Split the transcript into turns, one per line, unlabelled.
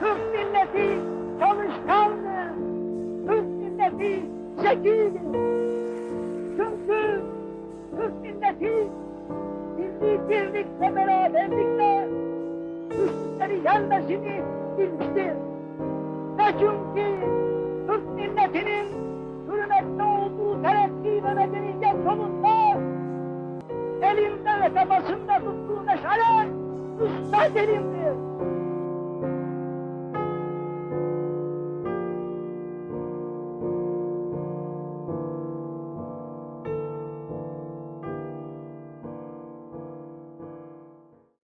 Türk milleti çalışkandır. Türk milleti zekidir. Çünkü Türk milleti milli birlikle beraberlikle Türkleri yenmesini bilmiştir. Ve çünkü Türk milletinin hürmetli olduğu terakki ve medeniyet yolunda elinde ve tepasında tuttuğu meşale üstad elimdir.